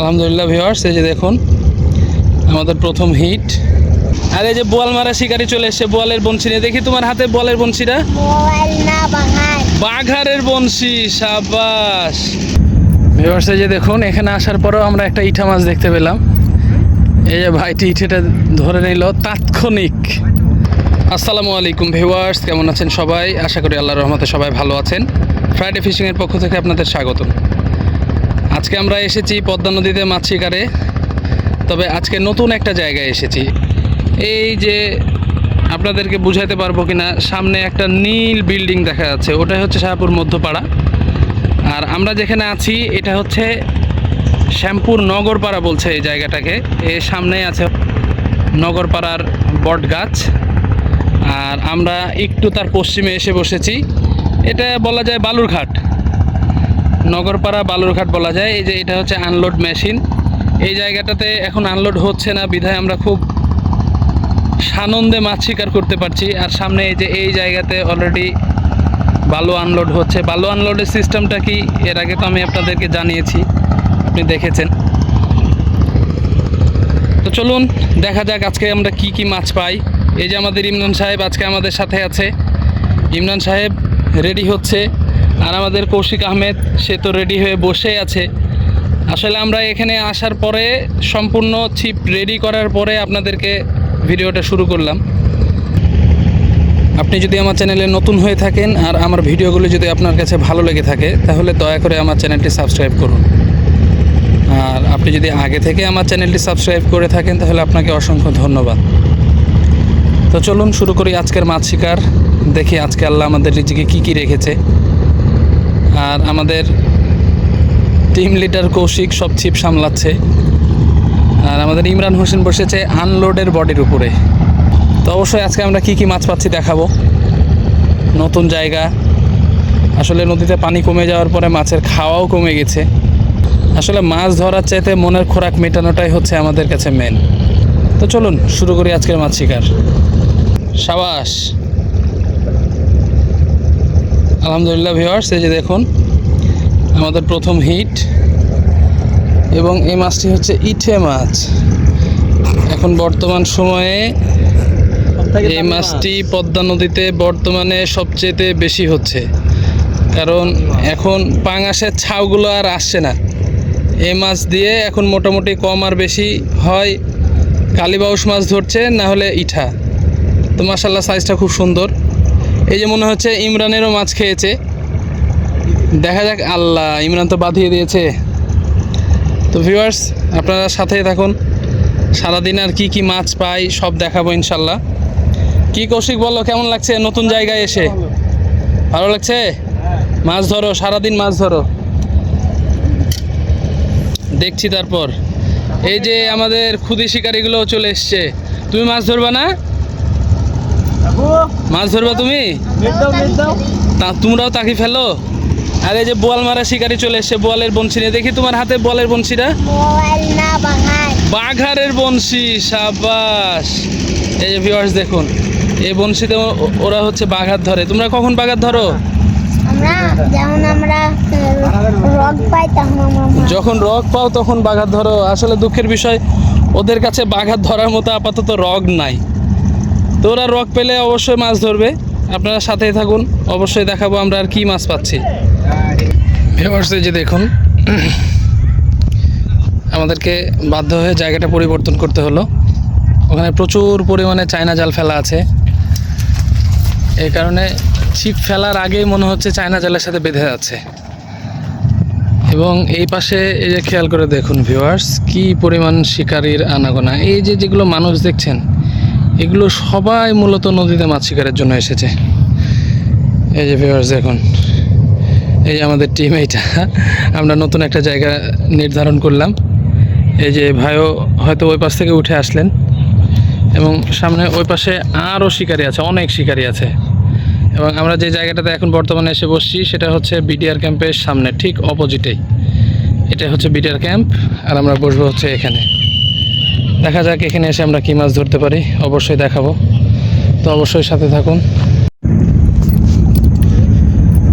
আলহামদুলিল্লাহ ভিওয়ার্স এই যে দেখুন আমাদের প্রথম হিট আর এই যে বোয়াল মারা শিকারি চলে এসছে বোয়ালের বংশী নিয়ে। দেখি তোমার হাতে বোয়ালের বংশীটা বাঘারের বংশী সাবাস। ভিওয়ার্স এই যে দেখুন এখানে আসার পরেও আমরা একটা ইঠা মাছ দেখতে পেলাম। এই যে ভাইটি ইঠেটা ধরে নিল তাৎক্ষণিক। আসসালামু আলাইকুম ভিউয়ার্স কেমন আছেন সবাই? আশা করি আল্লাহর রহমতে সবাই ভালো আছেন। ফ্রাইডে ফিশিংয়ের পক্ষ থেকে আপনাদের স্বাগতম। আজকে আমরা এসেছি পদ্মা নদীতে মাছ শিকারে, তবে আজকে নতুন একটা জায়গায় এসেছি। এই যে আপনাদেরকে বুঝাইতে পারব কি না সামনে একটা নীল বিল্ডিং দেখা যাচ্ছে, ওটাই হচ্ছে শাহপুর মধ্যপাড়া। আর আমরা যেখানে আছি, এটা হচ্ছে শ্যামপুর নগরপাড়া বলছে এই জায়গাটাকে। এর সামনেই আছে নগরপাড়ার বট গাছ। আর আমরা একটু তার পশ্চিমে এসে বসেছি। এটা বলা যায় বালুরঘাট। নগরপাড়া বালুরঘাট বলা যায়। এই যে এটা হচ্ছে আনলোড মেশিন এই জায়গাটাতে এখন আনলোড হচ্ছে না, বিধায় আমরা খুব সানন্দে মাছ শিকার করতে পারছি। আর সামনে এই যে এই জায়গাতে অলরেডি বালু আনলোড হচ্ছে। বালু আনলোডের সিস্টেমটা কি? এর আগে তো আমি আপনাদেরকে জানিয়েছি। আপনি দেখেছেন। তো চলুন, দেখা যাক আজকে আমরা কি কি মাছ পাই। এই যে আমাদের ইমরান সাহেব আজকে আমাদের সাথে আছে। ইমরান সাহেব রেডি হচ্ছে। আর আমাদের কৌশিক আহমেদ, সে তো রেডি হয়ে বসে আছে। আসলে আমরা এখানে আসার পরে, সম্পূর্ণ ছিপ রেডি করার পরে আপনাদেরকে ভিডিওটা শুরু করলাম। আপনি যদি আমার চ্যানেলে নতুন হয়ে থাকেন আর আমার ভিডিওগুলো যদি আপনার কাছে ভালো লেগে থাকে, তাহলে দয়া করে আমার চ্যানেলটি সাবস্ক্রাইব করুন। আর আপনি যদি আগে থেকে আমার চ্যানেলটি সাবস্ক্রাইব করে থাকেন, তাহলে আপনাকে অসংখ্য ধন্যবাদ। তো চলুন শুরু করি আজকের মাছ শিকার। দেখি আজকে আল্লাহ আমাদের রিজিকে কী কী রেখেছে। আর আমাদের টিম লিডার কৌশিক সব ছিপ সামলাচ্ছে। আর আমাদের ইমরান হোসেন বসেছে আনলোডের বডির উপরে। তো অবশ্যই আজকে আমরা কি কি মাছ পাচ্ছি দেখাবো। নতুন জায়গা। আসলে নদীতে পানি কমে যাওয়ার পরে মাছের খাওয়াও কমে গেছে। আসলে মাছ ধরার চাইতে মনের খোরাক মেটানোটাই হচ্ছে আমাদের কাছে মেন তো চলুন, শুরু করি আজকের মাছ শিকার। সাবাস! আলহামদুলিল্লাহ ভিওয়ার্স এই যে দেখুন আমাদের প্রথম হিট। এবং এই মাছটি হচ্ছে ইঠে মাছ। এখন বর্তমান সময়ে এই মাছটি পদ্মা নদীতে বর্তমানে সবচেয়ে বেশি হচ্ছে। কারণ এখন পাঙাশের ছাউগুলো আর আসছে না। এই মাছ দিয়ে এখন মোটামুটি কম আর বেশি হয়। কালীবাউস মাছ ধরছে না হলে ইঠা। তো মাসাল্লাহ সাইজটা খুব সুন্দর। এই যে মনে হচ্ছে ইমরানেরও মাছ খেয়েছে। দেখা যাক, আল্লাহ, ইমরান তো বাঁধিয়ে দিয়েছে। তো ভিউয়ার্স আপনারা সাথে থাকুন। সারাদিন আর কি কি মাছ পাই, সব দেখাবো ইনশাল্লাহ। কি কৌশিক বলো, কেমন লাগছে নতুন জায়গায় এসে? ভালো লাগছে? মাছ ধরো, সারাদিন মাছ ধরো। দেখছি তারপর। এই যে আমাদের ক্ষুদি শিকারিগুলো চলে এসছে। তুমি মাছ ধরবা না? মাছ ধরবা তুমি? তা তোমরাও তাকি ফেলো। আর এই যে বোয়াল মারা শিকারি চলে এসছে বোয়ালের বংশী নিয়ে দেখি তোমার হাতে বোয়ালের বংশীটা বাঘারের বংশী সাবাস। এই যে ভিউয়ার্স দেখুন এই বংশীতে ওরা হচ্ছে বাঘার ধরে। তোমরা কখন বাঘার ধরো। যখন রগ পাও তখন বাঘার ধরো। আসলে দুঃখের বিষয় ওদের কাছে বাঘার ধরার মতো আপাতত রগ নাই। তো ওরা রক পেলে অবশ্যই মাছ ধরবে। আপনারা সাথেই থাকুন। অবশ্যই দেখাবো আমরা আর কি মাছ পাচ্ছি। ভিউয়ার্স এই যে দেখুন, আমাদেরকে বাধ্য হয়ে জায়গাটা পরিবর্তন করতে হলো। ওখানে প্রচুর পরিমাণে চায়না জাল ফেলা আছে। এই কারণে ছিপ ফেলার আগেই মনে হচ্ছে চায়না জালের সাথে বেঁধে যাচ্ছে এবং এই পাশে এই যে খেয়াল করে দেখুন ভিউয়ার্স কি পরিমাণ শিকারীর আনাগোনা। এই যে যেগুলো মানুষ দেখছেন এগুলো সবাই মূলত নদীতে মাছ শিকারের জন্য এসেছে। এই যে ভিউয়ার্স দেখুন, এই যে আমাদের টিম এইটা, আমরা নতুন একটা জায়গা নির্ধারণ করলাম। এই যে ভাইও হয়তো ওই পাশ থেকে উঠে আসলেন। এবং সামনে ওই পাশে আরও শিকারী আছে, অনেক শিকারী আছে। এবং আমরা যে জায়গাটাতে এখন বর্তমানে এসে বসছি, সেটা হচ্ছে বিডিআর ক্যাম্পের সামনে, ঠিক অপোজিটেই এটা হচ্ছে বিডিআর ক্যাম্প, আর আমরা বসবো হচ্ছে এখানে। দেখা যাক, এখানে এসে আমরা কী মাছ ধরতে পারি। অবশ্যই দেখাবো। তো অবশ্যই সাথে থাকুন।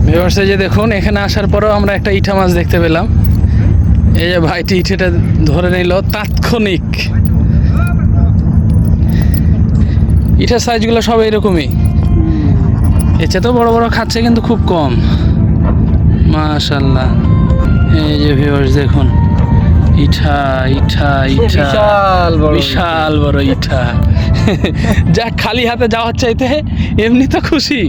ভিউয়ার্সে যে দেখুন, এখানে আসার পরেও আমরা একটা ইঠা মাছ দেখতে পেলাম। এই যে ভাইটি ইটেটা ধরে নিল, তাৎক্ষণিক। ইটের সাইজগুলো সব এরকমই। এর চেয়ে তো বড় বড় খাচ্ছে, কিন্তু খুব কম। মাশাল্লাহ এই যে ভিউয়ার্স দেখুন। ইঠা ইঠা ইঠা। বিশাল বড় বিশাল বড় ইঠা। যা খালি হাতে যাওয়ার চাইতে এমনি তো খুশি।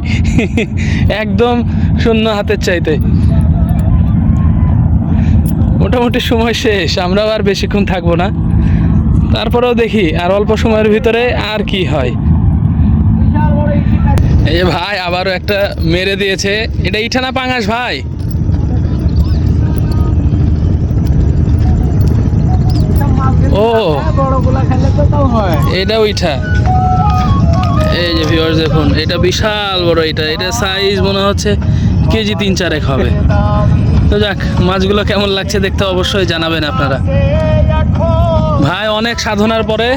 একদম শূন্য হাতের চাইতে। মোটামুটি সময় শেষ আমরাও আর বেশিক্ষণ থাকব না। তারপরেও দেখি আর অল্প সময়ের ভিতরে আর কি হয়। এই ভাই আবারও একটা মেরে দিয়েছে। এটা ইঠা না পাঙাশ ভাই? ও। বড়গুলা খেলে তো তাও হয়। এটা ওইটা এই যে ভিউয়ার্স দেখুন এটা বিশাল বড় এটা। এটা সাইজ মনে হচ্ছে কেজি তিন চারেক হবে। তো যাক মাছগুলো কেমন লাগছে দেখতে অবশ্যই জানাবেন আপনারা। ভাই অনেক সাধনার পরে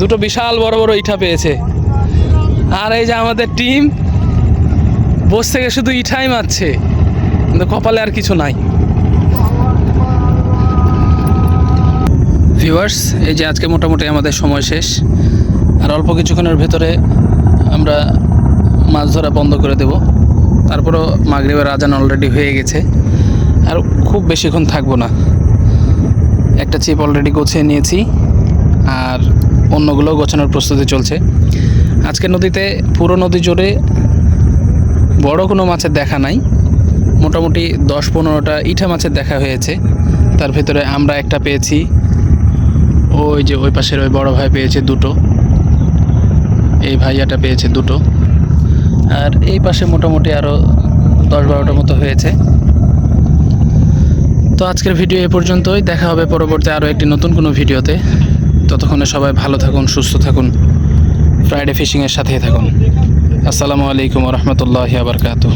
দুটো বিশাল বড় বড় ইঠা পেয়েছে। আর এই যে আমাদের টিম বস থেকে শুধু ইঠাই মারছে। কিন্তু কপালে আর কিছু নাই। ভিউয়ার্স এই যে আজকে মোটামুটি আমাদের সময় শেষ। আর অল্প কিছুক্ষণের ভেতরে আমরা মাছ ধরা বন্ধ করে দেব। তারপরেও মাগরিবের আজান অলরেডি হয়ে গেছে। আর খুব বেশিক্ষণ থাকব না। একটা চিপ অলরেডি গোছিয়ে নিয়েছি। আর অন্যগুলো গোছানোর প্রস্তুতি চলছে। আজকে নদীতে পুরো নদী জুড়ে বড় কোনো মাছের দেখা নাই। মোটামুটি দশ পনেরোটা ইঠা মাছের দেখা হয়েছে। তার ভিতরে আমরা একটা পেয়েছি ওই যে ওই পাশের ওই বড় ভাই পেয়েছে দুটো। এই ভাইয়াটা পেয়েছে দুটো। আর এই পাশে মোটামুটি আরও দশ বারোটার মতো হয়েছে। তো আজকের ভিডিও এ পর্যন্তই। দেখা হবে পরবর্তী আরও একটি নতুন কোনো ভিডিওতে। ততক্ষণে সবাই ভালো থাকুন, সুস্থ থাকুন ফ্রাইডে ফিশিংয়ের সাথেই থাকুন। আসসালামু আলাইকুম রহমতুল্লাহ আবরকাত